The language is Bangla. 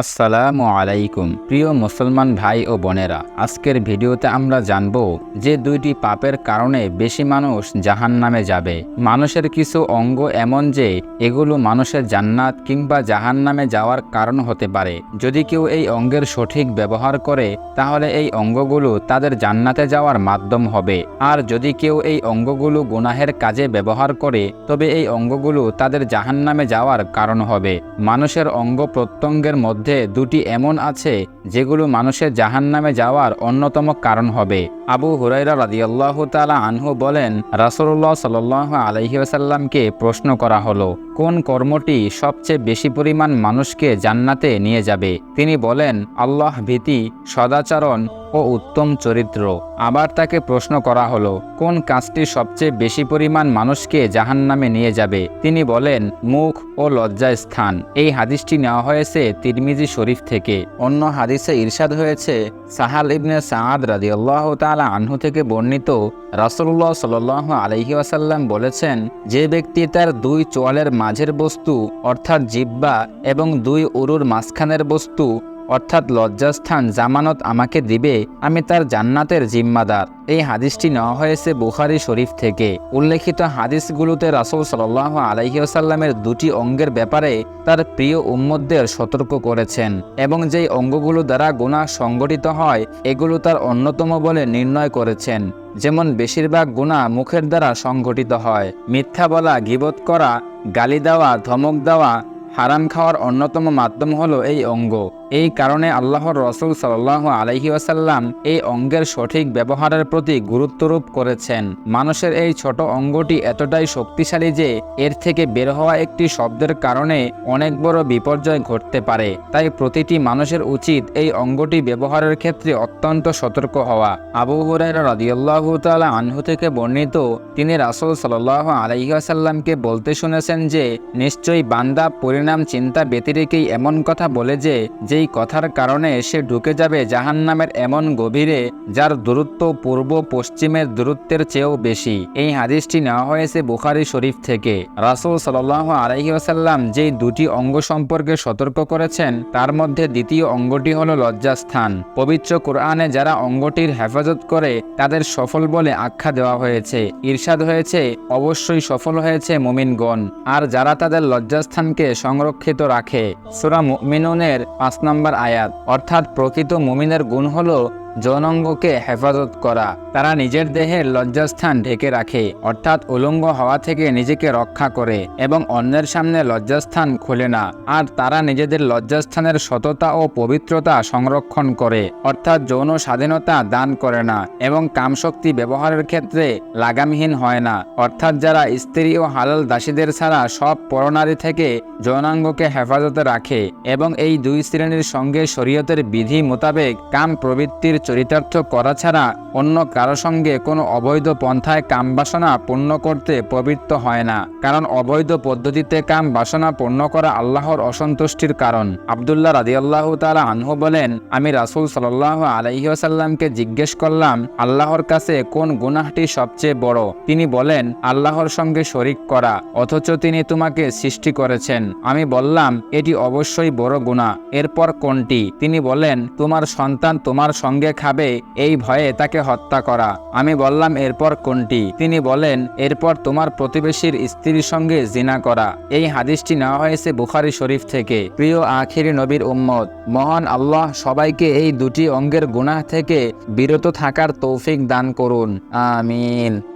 আসসালামু আলাইকুম, প্রিয় মুসলমান ভাই ও বোনেরা। আজকের ভিডিওতে আমরা জানব যে দুইটি পাপের কারণে বেশি মানুষ জাহান নামে যাবে। মানুষের কিছু অঙ্গ এমন যে, এগুলো মানুষের জান্নাত কিংবা জাহান নামে যাওয়ার কারণ হতে পারে। যদি কেউ এই অঙ্গের সঠিক ব্যবহার করে, তাহলে এই অঙ্গগুলো তাদের জান্নাতে যাওয়ার মাধ্যম হবে। আর যদি কেউ এই অঙ্গগুলো গুনাহের কাজে ব্যবহার করে, তবে এই অঙ্গগুলো তাদের জাহান নামে যাওয়ার কারণ হবে। মানুষের অঙ্গ প্রত্যঙ্গের মধ্যে দুটি এমন আছে যেগুলো মানুষের জাহান নামে যাওয়ার অন্যতম কারণ হবে। আবু হুরাইরা রাদিয়াল্লাহ তালা আনহু বলেন, রাসূলুল্লাহ সাল্লাহ আলহিউসাল্লামকে প্রশ্ন করা হলো, কোন কর্মটি সবচেয়ে বেশি পরিমাণ মানুষকে জান্নাতে নিয়ে যাবে? তিনি বলেন, আল্লাহ ভীতি, সদাচরণ ও উত্তম চরিত্র। আবার তাকে প্রশ্ন করা হলো, কোন কাজটি সবচেয়ে বেশি পরিমাণ মানুষকে জাহান্নামে নিয়ে যাবে? তিনি বলেন, মুখ ও লজ্জায় স্থান। এই হাদিসটি নেওয়া হয়েছে তিরমিজি শরীফ থেকে। অন্য হাদিসে ইরশাদ হয়েছে, সাহাল ইবনে সাদ রাদি আল্লাহ তালা আনহু থেকে বর্ণিত রাসুল্লাহ সাল আলহি আসাল্লাম বলেছেন, যে ব্যক্তি তার দুই চোয়ালের মাঝের বস্তু, অর্থাৎ জিব্বা, এবং দুই উরুর মাঝখানের বস্তু অর্থাৎ লজ্জাস্থান জামানত আমাকে দিবে, আমি তার জান্নাতের জিম্মাদার। এই হাদিসটি নেওয়া হয়েছে বুখারি শরীফ থেকে। উল্লেখিত হাদিসগুলোতে রাসুল সাল্লাহ আলাইসাল্লামের দুটি অঙ্গের ব্যাপারে তার প্রিয় উম্মদদের সতর্ক করেছেন এবং যেই অঙ্গগুলো দ্বারা গুণা সংগঠিত হয়, এগুলো তার অন্যতম বলে নির্ণয় করেছেন। যেমন বেশিরভাগ গুণা মুখের দ্বারা সংগঠিত হয়। মিথ্যা বলা, গিবত করা, গালি দেওয়া, ধমক দেওয়া, হারাম খাওয়ার অন্যতম মাধ্যম হলো এই অঙ্গ। এই কারণে আল্লাহর রসুল সাল্লাহ আলহি আসাল্লাম এই অঙ্গের সঠিক ব্যবহারের প্রতি গুরুত্বরূপ করেছেন। মানুষের এই ছোট অঙ্গটি এতটাই শক্তিশালী যে এর থেকে বের হওয়া একটি শব্দের কারণে অনেক বড় বিপর্যয় ঘটতে পারে। তাই প্রতিটি মানুষের উচিত এই অঙ্গটি ব্যবহারের ক্ষেত্রে অত্যন্ত সতর্ক হওয়া। আবু হুরাইরা রাদিয়াল্লাহু তাআলা আনহু থেকে বর্ণিত তিনি রাসূল সাল্লাল্লাহু আলাইহি ওয়াসাল্লামকে বলতে শুনেছেন যে, নিশ্চয়ই বান্দা পরিণাম চিন্তা ব্যতিরেকেই এমন কথা বলে যে, যেই কথার কারণে সে ঢুকে যাবে জাহান্নামের এমন গভীরে, যার দূরত্ব পূর্ব পশ্চিমের দূরত্বের চেয়েও বেশি। এই হাদিসটি নেওয়া হয়েছে বুখারি শরীফ থেকে। রাসূল সাল্লাল্লাহু আলাইহি ওয়াসাল্লাম যেই দুটি অঙ্গ সম্পর্কে সতর্ক করেছেন, তার মধ্যে দ্বিতীয় অঙ্গটি হল লজ্জাস্থান। পবিত্র কোরআনে যারা অঙ্গটির হেফাজত করে, তাদের সফল বলে আখ্যা দেওয়া হয়েছে। ঈর্ষাদ হয়েছে, অবশ্যই সফল হয়েছে মোমিনগণ। আর যারা তাদের লজ্জাস্থানকে সংরক্ষিত রাখে, সুরা মুমিনুনের পাঁচ নম্বর আয়াত। অর্থাৎ প্রকৃত মুমিনের গুণ হলো যৌনাঙ্গকে হেফাজত করা। তারা নিজের দেহের লজ্জাস্থান ঢেকে রাখে, অর্থাৎ উলঙ্গ হওয়া থেকে নিজেকে রক্ষা করে এবং অন্যের সামনে লজ্জাস্থান খোলে না। আর তারা নিজেদের লজ্জাস্থানের সততা ও পবিত্রতা সংরক্ষণ করে, অর্থাৎ যৌন স্বাধীনতা দান করে না এবং কামশক্তি ব্যবহারের ক্ষেত্রে লাগামহীন হয় না। অর্থাৎ যারা স্ত্রী ও হালাল দাসীদের ছাড়া সব পরনারী থেকে যৌনাঙ্গকে হেফাজতে রাখে এবং এই দুই শ্রেণির সঙ্গে শরীয়তের বিধি মোতাবেক কাম প্রবৃত্তির চরিতার্থ করা ছাড়া অন্য কারও সঙ্গে কোনো অবৈধ পন্থায় কাম বাসনা পূর্ণ করতে প্রবৃত্ত হয় না। কারণ অবৈধ পদ্ধতিতে কাম বাসনা পূর্ণ করা আল্লাহর অসন্তুষ্টির কারণ। আবদুল্লাহ রাদিয়াল্লাহ তালা আনহু বলেন, আমি রাসুল সাল্লাহ আলহিহাসাল্লামকে জিজ্ঞেস করলাম, আল্লাহর কাছে কোন গুনাহটি সবচেয়ে বড়? তিনি বলেন, আল্লাহর সঙ্গে শরিক করা, অথচ তিনি তোমাকে সৃষ্টি করেছেন। আমি বললাম, এটি অবশ্যই বড় গুণা এরপর কোনটি? তিনি বলেন, তোমার সন্তান তোমার সঙ্গে খাবে, এই ভয়ে তাকে হত্যা করা। আমি বললাম, এরপর কোনটি? তিনি বলেন, এরপর তোমার প্রতিবেশীর স্ত্রীর সঙ্গে জিনা করা। এই হাদিসটি নেওয়া হয়েছে বুখারি শরীফ থেকে। প্রিয় আখিরি নবীর উম্মত, মহান আল্লাহ সবাইকে এই দুটি অঙ্গের গুনা থেকে বিরত থাকার তৌফিক দান করুন। আমিন।